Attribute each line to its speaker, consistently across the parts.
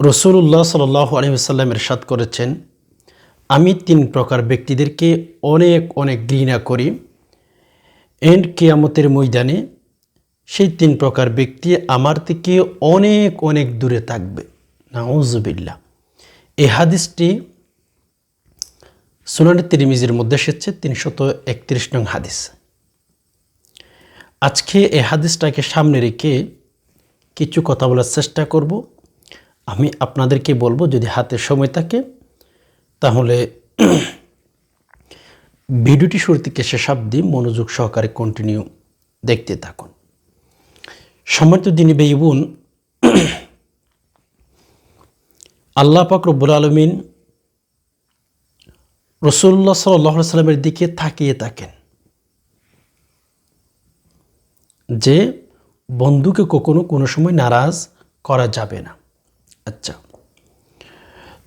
Speaker 1: রসুল্লাহ সাল আলী সাল্লাম এরশাদ করেছেন, আমি তিন প্রকার ব্যক্তিদেরকে অনেক অনেক ঘৃণা করি। এন্ড কেয়ামতের ময়দানে সেই তিন প্রকার ব্যক্তি আমার থেকে অনেক অনেক দূরে থাকবে। নাউজুবিল্লা এই হাদিসটি সুনানি তিরিমিজির মধ্যে এসেছে, তিনশত একত্রিশ নং হাদিস। আজকে এই হাদিসটাকে সামনে রেখে কিছু কথা বলার চেষ্টা করব। আমি আপনাদেরকে বলব, যদি হাতে সময় থাকে, তাহলে ভিডিওটি শুরু থেকে শেষ অব্দি মনোযোগ সহকারে কন্টিনিউ দেখতে থাকুন। সম্মানিত দিনী বেইবুন আল্লাহ পাক রব্বুল আলমিন রসুল্লাহ সাল্লাহ সাল্লামের দিকে তাকিয়ে থাকেন যে বন্ধুকে কখনো কোনো সময় নারাজ করা যাবে না। আচ্ছা।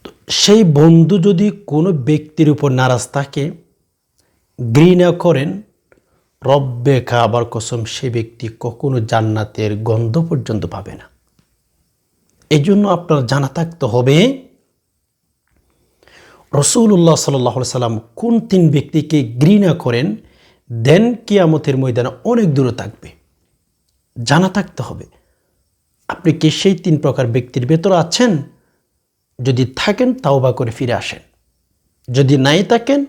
Speaker 1: তো সেই বন্ধু যদি কোনো ব্যক্তির উপর নারাজ থাকে, ঘৃণা করেন, রব্বে খাবার কসম সে ব্যক্তি কখনো জান্নাতের গন্ধ পর্যন্ত পাবে না। এই জন্য আপনার জানা থাকতে হবে রসুল্লাহ সাল্লাহ সাল্লাম কোন তিন ব্যক্তিকে ঘৃণা করেন, দেন কিয়ামতের ময়দানে অনেক দূরে থাকবে। জানা থাকতে হবে। আপনি কি সেই তিন প্রকার ব্যক্তির ভেতর আছেন? যদি থাকেন তাও বা করে ফিরে আসেন। যদি নাই থাকেন,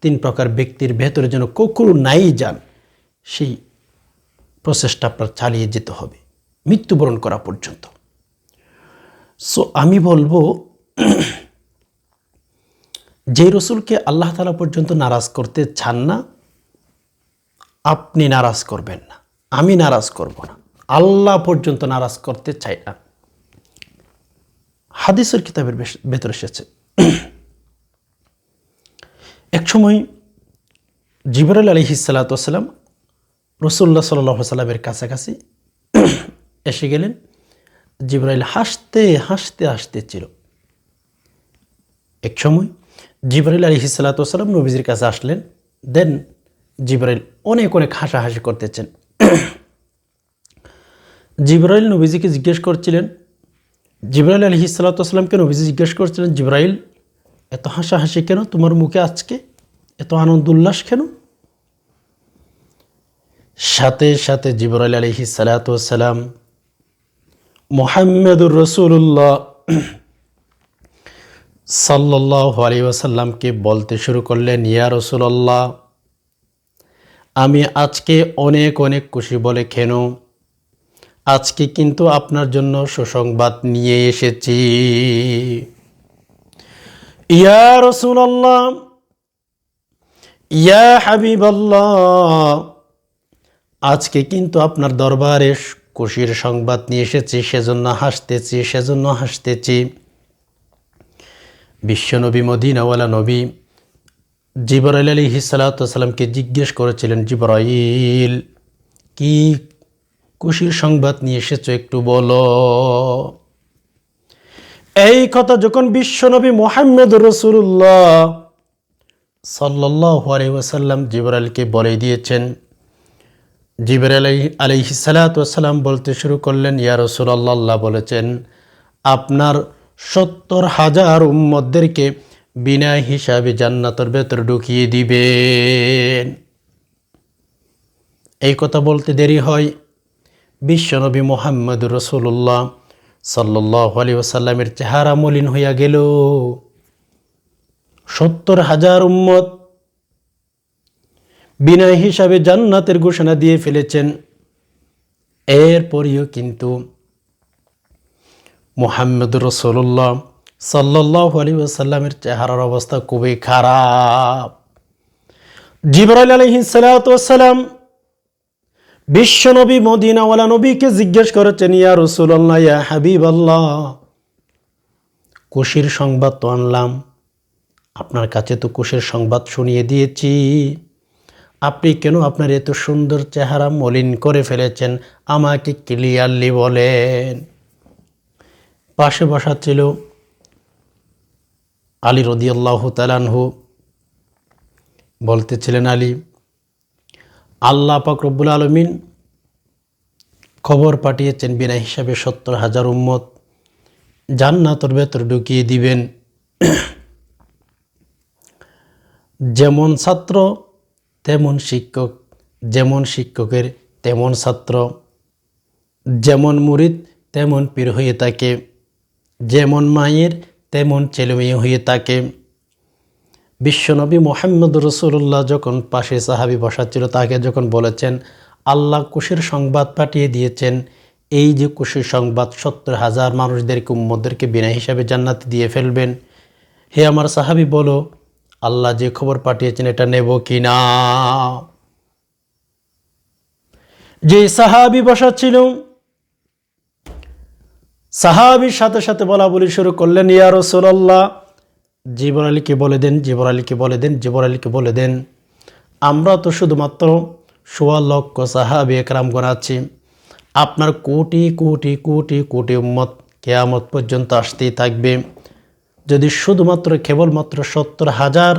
Speaker 1: তিন প্রকার ব্যক্তির ভেতরে যেন কখনো নাই যান, সেই প্রচেষ্টা আপনার চালিয়ে যেতে হবে, মৃত্যুবরণ করা পর্যন্ত। সো আমি বলব, যে রসুলকে আল্লাহ তালা পর্যন্ত নারাজ করতে চান না, আপনি নারাজ করবেন না। আমি নারাজ করব না। আল্লাহ পর্যন্ত নারাজ করতে চাই না। হাদিসের কিতাবের ভেতর এসেছে। এক সময় জিবরাল আলী হিসালাতাম রসুল্লাহ সাল্লাহ সাল্লামের কাছাকাছি এসে গেলেন। জিবরাইল হাসতে হাসতে হাসতে ছিল। এক সময় জিবরাইল আলী হিসালাতাম নবীজির কাছে আসলেন। দেন জিবরাইল অনেক অনেক হাসাহাসি করতেছেন। জিব্রাইল নবীজিকে জিজ্ঞেস করছিলেন, জিব্রাইল আলহি সাল্লাতামকে নবীজি জিজ্ঞেস করছিলেন, জিব্রাইল, এত হাসাহাসি কেন? তোমার মুখে আজকে এত আনন্দ উল্লাস কেন? সাথে সাথে জিব্রাইল আলহি সালাতাম মোহাম্মদুর রসুল্লাহ সাল্লাহ আলী ওসাল্লামকে বলতে শুরু করলেন, ইয়া রসুল্লাহ আমি আজকে অনেক অনেক খুশি বলে কেন আজকে কিন্তু আপনার জন্য সুসংবাদ নিয়ে এসেছি। ইয়া রসুল্লাহ ইয়া হাবিবাল্লাহ, আজকে কিন্তু আপনার দরবারে খুশির সংবাদ নিয়ে এসেছি, সেজন্য হাসতেছি সেজন্য হাসতেছি। বিশ্বনবী, মদিনাওয়ালা নবী জিবরাইল আলী হিসালাতামকে জিজ্ঞেস করেছিলেন, জিবরাইল, কি খুশির সংবাদ নিয়ে এসেছ একটু বলো। এই কথা যখন বিশ্বনবী মোহাম্মদ রসুল্লাহ সাল্লাহ আলহিসাল্লাম জিবরালকে বলে দিয়েছেন জিবর আলাই আলহি সালাতাম বলতে শুরু করলেন, ইয়া রসুল্লাহ বলেছেন, আপনার সত্তর হাজার উম্মদদেরকে বিনা হিসাবে জান্নাতের ভেতর ঢুকিয়ে দিবেন। এই কথা বলতে দেরি হয়। বিশ্বনবী মোহাম্মদ রসুল্লাহ সাল্লাহ আলী ওসাল্লামের চেহারা মলিন হইয়া গেল। সত্তর হাজার উম্মত বিনয় হিসাবে জান্নাতের ঘোষণা দিয়ে ফেলেছেন। এরপরেও কিন্তু মোহাম্মদ রসুল্লাহ সাল্লাহ আলী ওসাল্লামের চেহারার অবস্থা খুবই খারাপ। জিবরাইল আলহিসাল্লাম বিশ্ব নবী মদিনাওয়ালা নবীকে জিজ্ঞেস করেছেন, ইয়া রসুল্লাহ ইয়া হাবিব আল্লাহ খুশির সংবাদ তো আনলাম। আপনার কাছে তো খুশির সংবাদ শুনিয়ে দিয়েছি। আপনি কেন আপনার এত সুন্দর চেহারা মলিন করে ফেলেছেন? আমাকে ক্লিয়ারলি বলেন। পাশে বসা ছিল আলী রদিয়াল্লাহ তালানহু বলতেছিলেন, আলী আল্লাহ পাক রব্বুল আলমিন খবর পাঠিয়েছেন, বিনা হিসাবে সত্তর হাজার উম্মত জান্নাতর ভেতর ঢুকিয়ে দিবেন। যেমন ছাত্র, তেমন শিক্ষক, যেমন শিক্ষকের তেমন ছাত্র, যেমন মুরিদ, তেমন পীর হয়ে থাকে, যেমন মায়ের তেমন ছেলে মেয়ে হয়ে থাকে। বিশ্বনবী মোহাম্মদ রসুল্লাহ যখন পাশে সাহাবি বসাচ্ছিল, তাকে যখন বলেছেন, আল্লাহ কুশের সংবাদ পাঠিয়ে দিয়েছেন, এই যে কুশের সংবাদ সত্তর হাজার মানুষদেরকে উম্মদেরকে বিনা হিসাবে জান্নাতে দিয়ে ফেলবেন। হে আমার সাহাবি, বলো, আল্লাহ যে খবর পাঠিয়েছেন, এটা নেব কি না যে সাহাবি বসাচ্ছিল, সাহাবির সাথে সাথে বলা বলি শুরু করলেন, ইয়া রসুল্লাহ জিবর আলীকে বলে দেন জিবর আলীকে বলে দেন জিবর আলীকে বলে দেন। আমরা তো শুধুমাত্র সোয়া লক্ষ সাহাবি একরামগণ আছি। আপনার কোটি কোটি কোটি কোটি উম্মত কেয়ামত পর্যন্ত আসতেই থাকবে। যদি শুধুমাত্র কেবলমাত্র সত্তর হাজার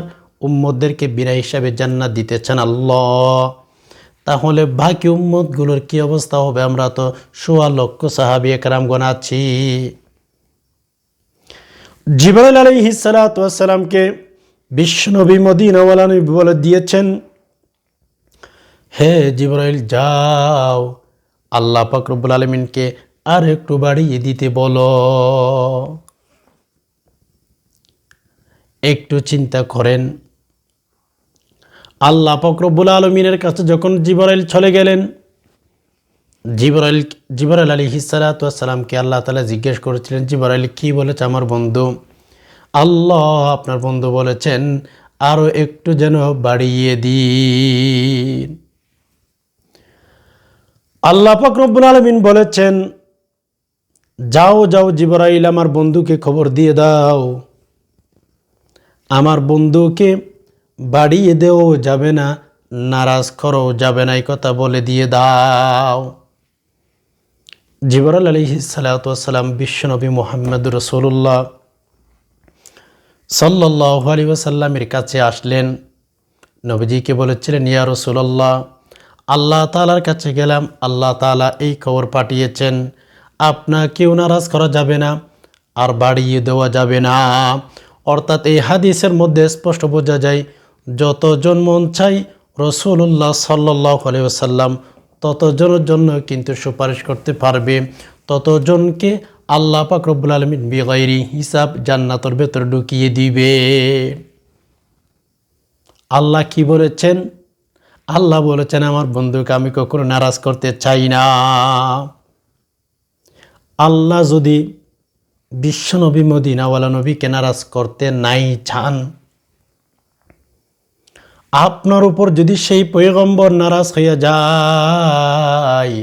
Speaker 1: উম্মতদেরকে বিনা হিসাবে জান্নাত দিতে চান আল্লাহ, তাহলে বাকি উম্মতগুলোর কি অবস্থা হবে? আমরা তো সোয়া লক্ষ সাহাবি একরামগণ আছি। জিবরাইল আলাইহি সালাতামকে বিশ্বনবী মদিনাওয়ালা নবী বলে দিয়েছেন, হে জিবরাইল, যাও, আল্লাহ পাক রব্বুল আলমিনকে আর একটু বাড়িয়ে দিতে বলো। একটু চিন্তা করেন, আল্লাহ পাক রব্বুল আলমিনের কাছে যখন জিবরাইল চলে গেলেন জিবরাইল জিবরাইল আলী হিসালাতামকে আল্লাহ তালা জিজ্ঞেস করেছিলেন, জিবরাইল, কি বলেছে আমার বন্ধু? আল্লাহ আপনার বন্ধু বলেছেন আরও একটু যেন বাড়িয়ে দিন। আল্লাহ রব্বুল আলমিন বলেছেন, যাও যাও জিবরাইল, আমার বন্ধুকে খবর দিয়ে দাও। আমার বন্ধুকে বাড়িয়ে দেও যাবে না, নারাজ করো যাবে না, এই কথা বলে দিয়ে দাও। জিবরাল আলী সালাতাম বিশ্বনবী মোহাম্মদ রসুল্লাহ সাল্লাহ আলী ওসাল্লামের কাছে আসলেন। নবীজিকে বলেছিলেন, ইয়া রসুল্লাহ আল্লাহ তালার কাছে গেলাম, আল্লাহ তালা এই খবর পাঠিয়েছেন আপনাকেও নারাজ করা যাবে না আর বাড়িয়ে দেওয়া যাবে না। অর্থাৎ এই হাদিসের মধ্যে স্পষ্ট বোঝা যায় যতজন মন চাই রসুল্লাহ সাল্লাহ আলিয়াল্লাম ততজনের জন্য কিন্তু সুপারিশ করতে পারবে। ততজনকে আল্লাহ পাক রব্বুল আলমিন বেগাইরি হিসাব জান্নাতর ভেতরে ঢুকিয়ে দিবে। আল্লাহ কি বলেছেন? আল্লাহ বলেছেন, আমার বন্ধুকে আমি কখনো নারাজ করতে চাই না। আল্লাহ যদি বিশ্বনবী মদিনাওয়ালা নবীকে নারাজ করতে নাই চান আপনার উপর যদি সেই পয়গম্বর নারাজ হইয়া যায়,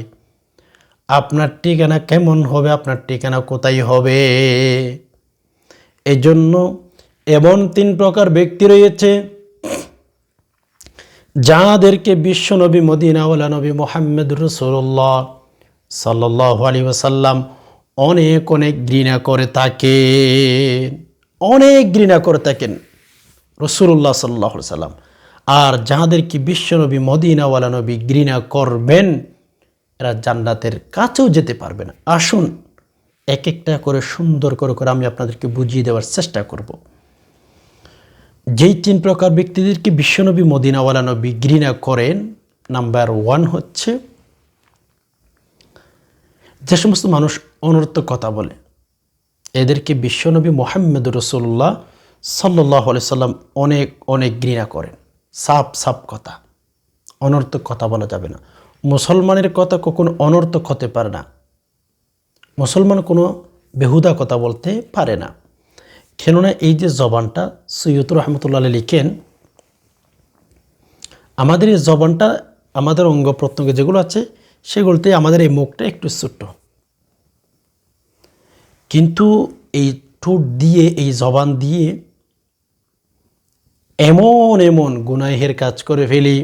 Speaker 1: আপনার ঠিকানা কেমন হবে, আপনার ঠিকানা কোথায় হবে? এজন্য এমন তিন প্রকার ব্যক্তি রয়েছে, যাদেরকে বিশ্বনবী মদিনাওয়ালা নবী মোহাম্মদ রসুল্লাহ সাল্লাহ আলী ওসাল্লাম অনেক অনেক ঘৃণা করে থাকেন। অনেক ঘৃণা করে থাকেন। রসুল্লাহ সাল্লাহ সাল্লাম আর যাদেরকে বিশ্বনবী, মদিনাওয়ালা নবী ঘৃণা করবেন, এরা জান্নাতের কাছেও যেতে পারবে না। আসুন এক একটা করে সুন্দর করে করে আমি আপনাদেরকে বুঝিয়ে দেওয়ার চেষ্টা করব। যেই তিন প্রকার ব্যক্তিদেরকে বিশ্বনবী, মদিনাওয়ালা নবী ঘৃণা করেন, নাম্বার ওয়ান হচ্ছে, যে সমস্ত মানুষ অনর্থক কথা বলে, এদেরকে বিশ্বনবী মোহাম্মদ রসুল্লাহ সাল্লাহ সাল্লাম অনেক অনেক ঘৃণা করেন। সাপ সাপ কথা। অনর্থক কথা বলা যাবে না। মুসলমানের কথা কখনো অনর্থক হতে পারে না। মুসলমান কোনো বেহুদা কথা বলতে পারে না। কেননা এই যে জবানটা সৈয়দ রহমতুল্লাহ লিখেন, আমাদের এই জবানটা, আমাদের অঙ্গ প্রত্যঙ্গ যেগুলো আছে, সেগুলোতে আমাদের এই মুখটা একটু ছোট্ট। কিন্তু এই ঠোঁট দিয়ে, এই জবান দিয়ে এমন এমন গুনাহের কাজ করে ফেলি।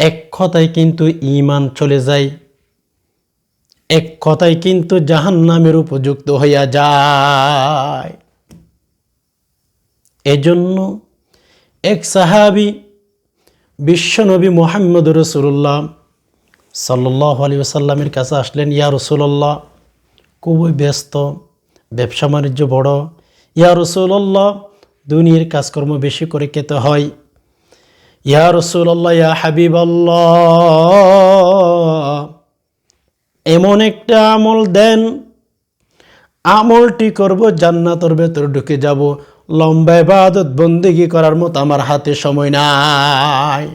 Speaker 1: এক কথায় কিন্তু ইমান চলে যায়, এক কথায় কিন্তু জাহান নামের উপযুক্ত হইয়া যায়। এজন্য এক সাহাবি বিশ্বনবী মোহাম্মদ রসুল্লাহ সাল্লাহ আলী সাল্লামের কাছে আসলেন, ইয়া রসুল্লাহ খুবই ব্যস্ত, ব্যবসা বাণিজ্য বড়। ইয়া রসুল্লাহ দুনিয়ার কাজকর্ম বেশি করে খেতে হয়। ইয়া রসুল্লাহ ইয়া হাবিব এমন একটা আমল দেন, আমলটি করব, জান্নাতর ভেতর ঢুকে যাব। লম্বা ইবাদত বন্দিগি করার মতো আমার হাতে সময় নাই।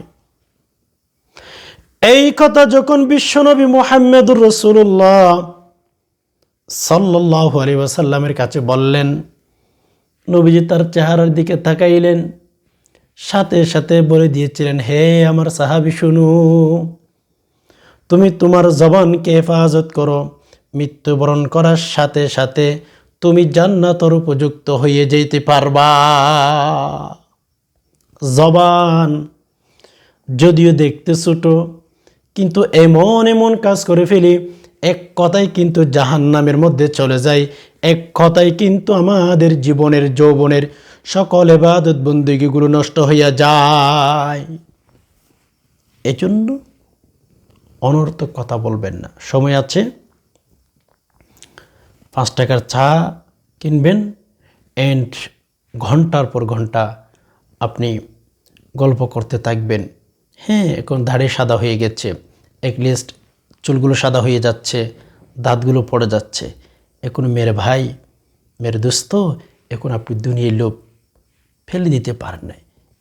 Speaker 1: এই কথা যখন বিশ্বনবী মোহাম্মদুর রসুল্লাহ সাল্লাহ আলী ওয়াসাল্লামের কাছে বললেন নবীজি তার চেহারার দিকে তাকাইলেন, সাথে সাথে বলে দিয়েছিলেন, হে আমার সাহাবি, শুনু। তুমি তোমার জবানকে হেফাজত করো। মৃত্যুবরণ করার সাথে সাথে তুমি জান্নাতর উপযুক্ত হয়ে যেতে পারবা। জবান যদিও দেখতে ছোট, কিন্তু এমন এমন কাজ করে ফেলি, এক কথাই কিন্তু জাহান নামের মধ্যে চলে যায়। এক কথাই কিন্তু আমাদের জীবনের যৌবনের সকল এবাদত বন্দীগুলো নষ্ট হইয়া যায়। এজন্য অনর্থক কথা বলবেন না। সময় আছে। পাঁচ টাকার চা কিনবেন। অ্যান্ড ঘণ্টার পর ঘণ্টা আপনি গল্প করতে থাকবেন। হ্যাঁ এখন ধারে সাদা হয়ে গেছে। লিস্ট চুলগুলো সাদা হয়ে যাচ্ছে। দাঁতগুলো পড়ে যাচ্ছে। এখন মেরে ভাই, মেরে দোস্ত, এখন আপনি দুনিয়ার লোভ ফেলে দিতে পারেন নাই।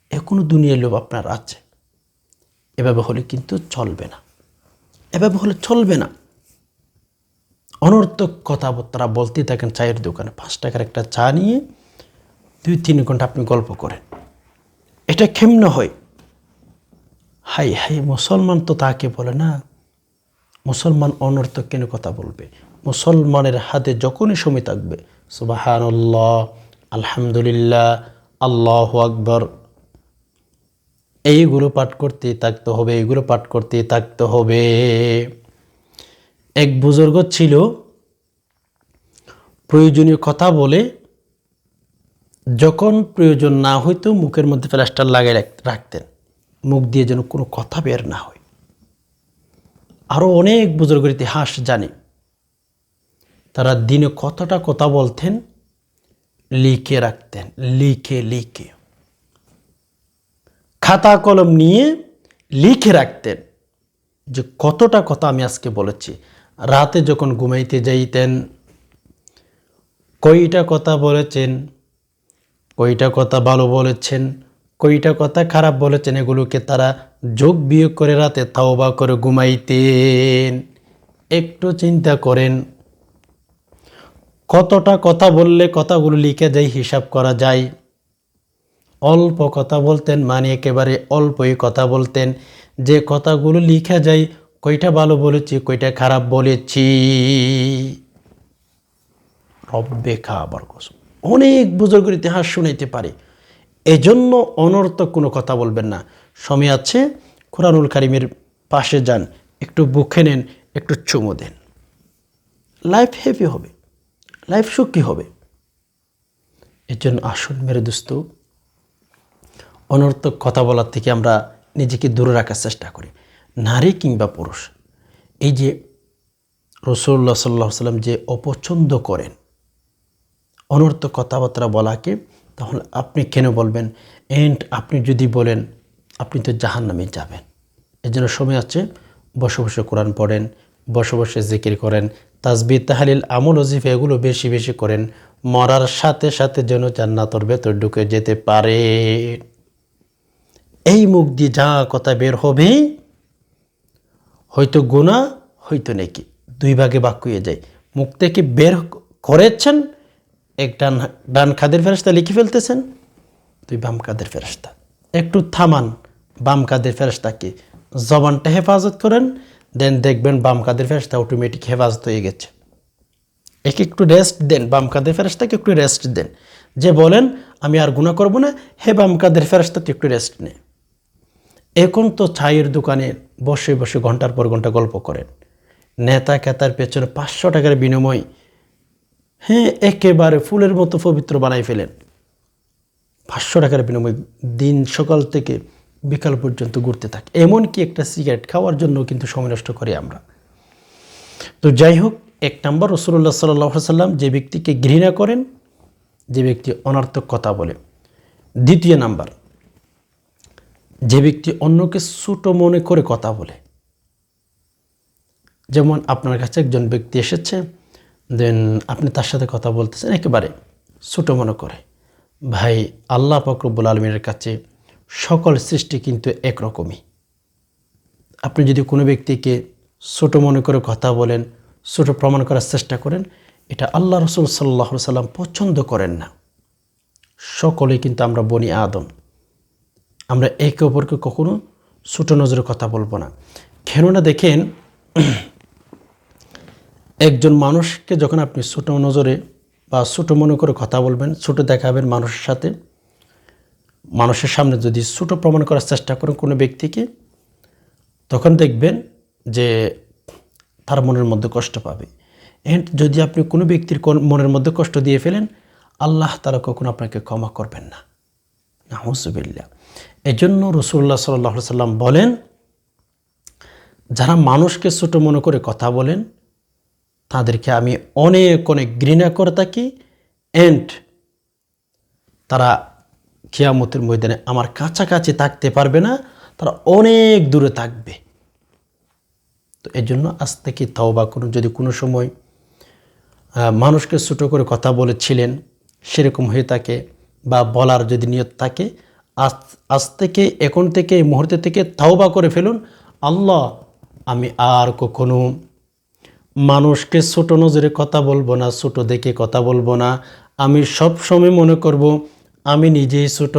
Speaker 1: এখনও দুনিয়ার লোভ আপনার আছে। এভাবে হলে কিন্তু চলবে না। এভাবে হলে চলবে না। অনর্থক কথাবার্তা বলতে থাকেন চায়ের দোকানে। পাঁচ টাকার একটা চা নিয়ে দুই তিন ঘণ্টা আপনি গল্প করেন। এটা কেমন হয়? হাই হাই মুসলমান তো তাকে বলে না মুসলমান অনর্থক কেন কথা বলবে? মুসলমানের হাতে যখনই সময় থাকবে সুবাহান আলহামদুলিল্লাহ, আল্লাহ আকবর। এইগুলো পাঠ করতে থাকতে হবে, এইগুলো পাঠ করতে থাকতে হবে। এক বুজুর্গ ছিল, প্রয়োজনীয় কথা বলে, যখন প্রয়োজন না হইতো মুখের মধ্যে প্লাস্টার লাগিয়ে রাখতেন। মুখ দিয়ে যেন কোনো কথা বের না হয়। আরও অনেক বুজুর্গের ইতিহাস জানি। তারা দিনে কতটা কথা বলতেন, লিখে রাখতেন, লিখে লিখে। খাতা কলম নিয়ে লিখে রাখতেন যে কতটা কথা আমি আজকে বলেছি। রাতে যখন ঘুমাইতে যাইতেন, কয়টা কথা বলেছেন, কয়টা কথা ভালো বলেছেন কয়টা কথা খারাপ বলেছেন, এগুলোকে তারা যোগ বিয়োগ করে রাতে তাওবা করে ঘুমাইতেন। একটু চিন্তা করেন, কতটা কথা বললে কথাগুলো লিখে যায় হিসাব করা যায়। অল্প কথা বলতেন মানে একেবারে অল্পই কথা বলতেন। যে কথাগুলো লিখা যায় কয়টা ভালো বলেছি কয়টা খারাপ বলেছি। রব্বে খাবার কসম। অনেক বুজুর্গের ইতিহাস শুনাইতে পারে। এজন্য অনর্থক কোনো কথা বলবেন না। সময় আছে, কোরআনুল কারিমের পাশে যান, একটু বুকে নেন, একটু চুমো দেন। লাইফ হ্যাপি হবে লাইফ সুখী হবে। এর জন্য আসুন মেরে দোস্ত, অনর্থক কথা বলার থেকে আমরা নিজেকে দূরে রাখার চেষ্টা করি। নারী কিংবা পুরুষ, এই যে রসুল্লাহ সাল্লাহ সাল্লাম যে অপছন্দ করেন, অনর্থক কথাবার্তা বলাকে তাহলে আপনি কেন বলবেন? এন্ড আপনি যদি বলেন, আপনি তো জাহান নামে যাবেন। এর জন্য সময় আছে, বসে বসে কোরআন পড়েন, বসে বসে জিকির করেন, তাজবি, তাহালিল, আমল, ওজিফ, এগুলো বেশি বেশি করেন, মরার সাথে সাথে যেন জান্নাতর ভেতর ঢুকে যেতে পারে। এই মুখ দিয়ে যা কথা বের হবে, হয়তো গুণা হয়তো নাকি। দুই ভাগে বাক্য হয়ে যায়। মুখ থেকে বের করেছেন এক ডান ডান খাদের ফেরস্তা লিখে ফেলতেছেন তুই বাম কাদের ফেরস্তা একটু থামান বাম কাদের ফেরস্তাকে জবানটা হেফাজত করেন, দেন দেখবেন বাম কাদের ফেরস্তা অটোমেটিক হেফাজত হয়ে গেছে। এক একটু রেস্ট দেন, বাম কাদের ফেরস্তাকে একটু রেস্ট দেন। যে বলেন, আমি আর গুণা করব না, হে বাম কাদের ফেরস্তা তুই একটু রেস্ট নে। এখন তো চায়ের দোকানে বসে বসে ঘণ্টার পর ঘণ্টা গল্প করেন। নেতা কেতার পেছনে পাঁচশো টাকার বিনিময় হ্যাঁ একেবারে ফুলের মতো পবিত্র বানাই ফেলেন। পাঁচশো টাকার বিনিময় দিন সকাল থেকে বিকাল পর্যন্ত ঘুরতে থাকে। এমনকি একটা সিগারেট খাওয়ার জন্য কিন্তু সময় নষ্ট করি আমরা। তো যাই হোক, এক নম্বর রসুল্লাহ সাল্লাহ সাল্লাম যে ব্যক্তিকে ঘৃণা করেন, যে ব্যক্তি অনার্থক কথা বলে। দ্বিতীয় নাম্বার, যে ব্যক্তি অন্যকে ছোট মনে করে কথা বলে। যেমন আপনার কাছে একজন ব্যক্তি এসেছে দেন আপনি তার সাথে কথা বলতেছেন, একেবারে ছোটো মনে করে। ভাই, আল্লাহ ফকরবুল আলমীর কাছে সকল সৃষ্টি কিন্তু একরকমই। আপনি যদি কোনো ব্যক্তিকে ছোট মনে করে কথা বলেন, ছোট প্রমাণ করার চেষ্টা করেন, এটা আল্লাহ রসুল সাল্লাহ সাল্লাম পছন্দ করেন না। সকলে কিন্তু আমরা বনি আদম। আমরা একে অপরকে কখনো ছোটো নজরে কথা বলব না। কেননা দেখেন একজন মানুষকে যখন আপনি ছোটো নজরে বা ছোটো মনে করে কথা বলবেন, ছোটো দেখাবেন মানুষের সাথে, মানুষের সামনে যদি ছোটো প্রমাণ করার চেষ্টা করেন কোনো ব্যক্তিকে, তখন দেখবেন যে তার মনের মধ্যে কষ্ট পাবে। এন্ড যদি আপনি কোনো ব্যক্তির মনের মধ্যে কষ্ট দিয়ে ফেলেন, আল্লাহ তারা কখনো আপনাকে ক্ষমা করবেন না। নাহসুবিল্লা এই জন্য রসুল্লাহ সাল্লাহ সাল্লাম বলেন, যারা মানুষকে ছোটো মনে করে কথা বলেন তাদেরকে আমি অনেক অনেক ঘৃণা করে থাকি অ্যান্ড তারা খিয়ামতের ময়দানে আমার কাছাকাছি থাকতে পারবে না, তারা অনেক দূরে থাকবে। তো এই জন্য আজ থেকে তওবা করুন। যদি কোনো সময় মানুষকে ছোটো করে কথা বলেছিলেন, সেরকম হয়ে থাকে বা বলার যদি নিয়ত থাকে, আজ আজ থেকে, এখন থেকে মুহূর্তে থেকে তাওবা করে ফেলুন। আল্লাহ, আমি আর কখনো মানুষকে ছোটো নজরে কথা বলব না, ছোটো দেখে কথা বলব না। আমি সব সময় মনে করব, আমি নিজেই ছোট,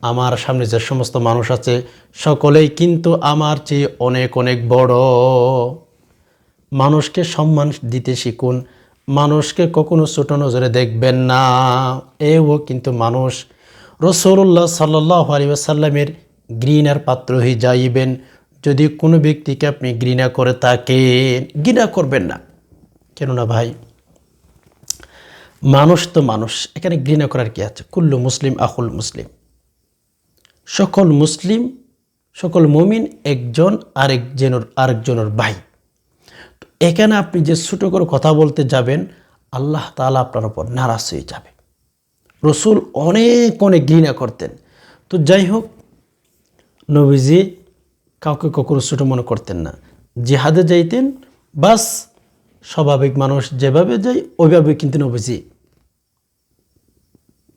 Speaker 1: আমার সামনে যে সমস্ত মানুষ আছে, সকলেই কিন্তু আমার চেয়ে অনেক অনেক বড়। মানুষকে সম্মান দিতে শিখুন, মানুষকে কখনো ছোট নজরে দেখবেন না। এও কিন্তু মানুষ। রসৌল্লাহ সাল্লাহ আলী সাল্লামের ঘৃণার পাত্র হয়ে যাইবেন। কোনো ব্যক্তিকে আপনি ঘৃণা করে থাকেন ঘৃণা করবেন না। কেননা ভাই, মানুষ তো মানুষ, এখানে ঘৃণা করার কি আছে? কুল্লু মুসলিম আকুল মুসলিম। সকল মুসলিম, সকল মমিন একজন আরেকজনের আরেকজনের ভাই। তো এখানে আপনি যে ছোটো করে কথা বলতে যাবেন, আল্লাহ তাআলা আপনার ওপর নারাজ হয়ে যাবে। রসুল অনেক অনেক ঘৃণা করতেন। তো যাই হোক, নবীজি কাউকে কখনো ছোটো মনে করতেন না। জিহাদে যাইতেন, বাস স্বাভাবিক মানুষ যেভাবে যায়, ওইভাবে কিন্তু নবীজি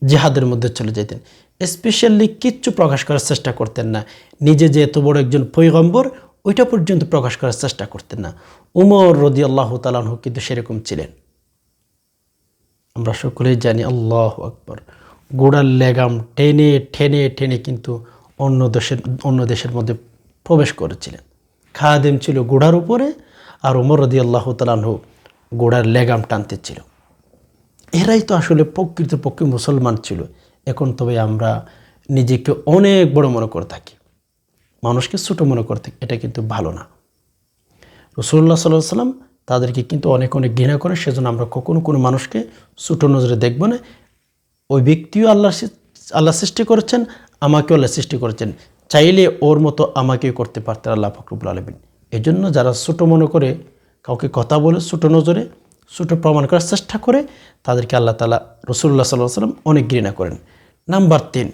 Speaker 1: জিহাদের মধ্যে চলে যেতেন স্পেশালি কিচ্ছু প্রকাশ করার চেষ্টা করতেন না। নিজে যে এত বড় একজন পৈগম্বর ওইটা পর্যন্ত প্রকাশ করার চেষ্টা করতেন না। উমর রদি আল্লাহ তালাহু কিন্তু সেরকম ছিলেন। আমরা সকলেই জানি আল্লাহ আকবর। গোড়ার লেগাম টেনে, ঠেনে ঠেনে কিন্তু অন্য দেশের অন্য দেশের মধ্যে প্রবেশ করেছিলেন। খাদেম ছিল গোড়ার উপরে আর উমর রদি আল্লাহ তালাহু গোড়ার লেগাম টানতে ছিল এরাই তো আসলে প্রকৃতপক্ষে মুসলমান ছিল। এখন তবে আমরা নিজেকে অনেক বড় মনে করে থাকি। মানুষকে ছোটো মনে করে থাকি, এটা কিন্তু ভালো না। রসুল্লাহ সাল্লাহ সাল্লাম তাদেরকে কিন্তু অনেক অনেক ঘৃণা করে, সেজন্য আমরা কখনো কোনো মানুষকে ছোটো নজরে দেখব না। ওই ব্যক্তিও আল্লাহ আল্লাহ সৃষ্টি করেছেন, আমাকেও আল্লাহ সৃষ্টি করেছেন। চাইলে ওর মতো আমাকেও করতে পারতেন আল্লাহ ফকরবুল আলমিন। এই জন্য যারা ছোটো মনে করে, কাউকে কথা বলে ছোটো নজরে, ছোটো প্রমাণ করার চেষ্টা করে, তাদেরকে আল্লাহ তালা রসুল্লাহ সাল্লাহ সাল্লাম অনেক ঘৃণা করেন। নাম্বার তিন,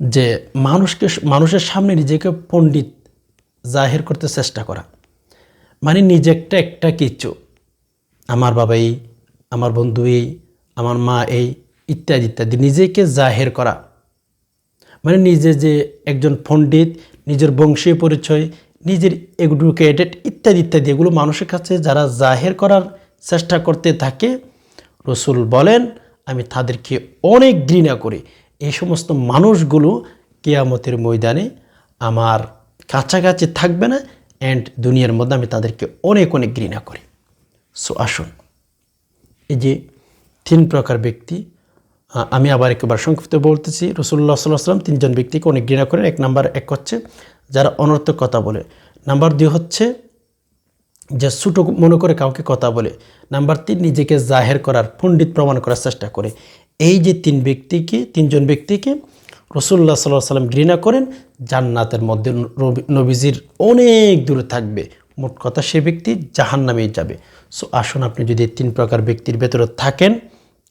Speaker 1: যে মানুষকে, মানুষের সামনে নিজেকে পণ্ডিত, জাহের করতে চেষ্টা করা। মানে নিজে একটা একটা কিছু। আমার বাবা এই, আমার বন্ধু এই, আমার মা এই, ইত্যাদি ইত্যাদি। নিজেকে জাহের করা। মানে নিজে যে একজন পণ্ডিত, নিজের বংশীয় পরিচয়, নিজের এডুকেটেড ইত্যাদি ইত্যাদি, এগুলো মানুষের কাছে যারা জাহের করার চেষ্টা করতে থাকে, রসুল বলেন, আমি তাদেরকে অনেক ঘৃণা করি। এই সমস্ত মানুষগুলো কেয়ামতের ময়দানে আমার কাছাকাছি থাকবে না অ্যান্ড দুনিয়ার মধ্যে আমি তাদেরকে অনেক অনেক ঘৃণা করি। সো আসুন, এই যে তিন প্রকার ব্যক্তি আমি আবার একবার সংক্ষিপ্ত বলতেছি রসুল্লাহ সাল্লাহ সাল্লাম তিনজন ব্যক্তিকে অনেক ঘৃণা করেন। এক নাম্বার এক হচ্ছে যারা অনর্থক কথা বলে। নাম্বার দুই হচ্ছে যে ছোটো মনে করে কাউকে কথা বলে। নাম্বার তিন, নিজেকে জাহের করার, পণ্ডিত প্রমাণ করার চেষ্টা করে। এই যে তিন ব্যক্তিকে, তিনজন ব্যক্তিকে রসুল্লাহ সাল্লাহ সাল্লাম ঘৃণা করেন, জান্নাতের মধ্যে নবীজির অনেক দূরে থাকবে। মোট কথা সে ব্যক্তি জাহান নামেই যাবে। সো আসুন আপনি যদি তিন প্রকার ব্যক্তির ভেতরে থাকেন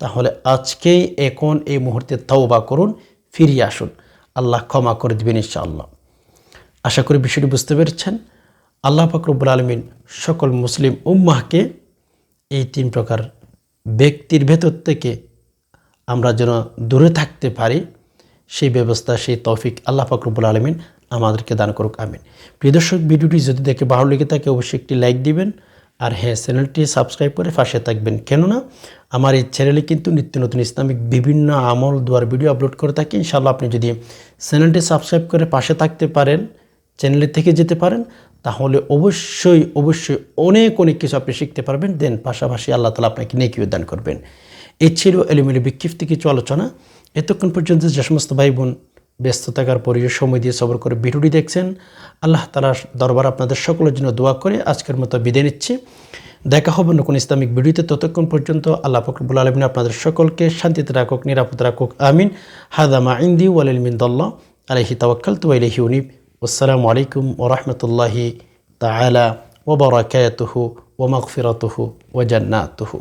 Speaker 1: তাহলে আজকেই এখন এই মুহূর্তে তওবা করুন, ফিরিয়ে আসুন। আল্লাহ ক্ষমা করে দেবেন ইনশাআল্লাহ। আশা করি বিষয়টি বুঝতে পেরেছেন। আল্লাহ ফাকরবুল আলমিন সকল মুসলিম উম্মাহকে এই তিন প্রকার ব্যক্তির ভেতর থেকে আমরা যেন দূরে থাকতে পারি, সেই ব্যবস্থা, সেই তৌফিক আল্লাহ ফাকরবুল আলমিন আমাদেরকে দান করুক, আমিন। প্রিয় দর্শক, ভিডিওটি যদি দেখে ভালো লেগে থাকে, অবশ্যই একটি লাইক দিবেন। আর হ্যাঁ চ্যানেলটি সাবস্ক্রাইব করে পাশে থাকবেন। কেননা, আমার এই চ্যানেলে কিন্তু নিত্য নতুন ইসলামিক বিভিন্ন আমল, দুয়ার ভিডিও আপলোড করে থাকি। ইনশাআল্লাহ আপনি যদি চ্যানেলটি সাবস্ক্রাইব করে পাশে থাকতে পারেন, চ্যানেলে থেকে যেতে পারেন, তাহলে অবশ্যই অবশ্যই অনেক অনেক কিছু আপনি শিখতে পারবেন। দেন পাশাপাশি আল্লাহ তালা আপনাকে নেকিও দান করবেন। এই ছিল এলিমেলি বিক্ষিপ্ত কিছু আলোচনা। এতক্ষণ পর্যন্ত যে সমস্ত ভাই বোন ব্যস্ত থাকার পরেও সময় দিয়ে সবর করে ভিডিওটি দেখছেন। আল্লাহ তালার দরবার আপনাদের সকলের জন্য দোয়া করে আজকের মতো বিদায় নিচ্ছি। দেখা হবে নতুন ইসলামিক ভিডিওতে। ততক্ষণ পর্যন্ত আল্লাহ ফকরবুল আলমিন আপনাদের সকলকে শান্তিতে রাখুক, নিরাপদ রাখুক, আমিন। হাদামা ইন্দি ওয়ালিলমিন্দল্লাহ আলহি তাওয়াক্কাল তু আলহি উনিব। আসসালামু আলাইকুম ও ওরহমতুল্লাহি তালা ওবরাকাতুহু ওমগফিরতুহু ওজান্নাতুহু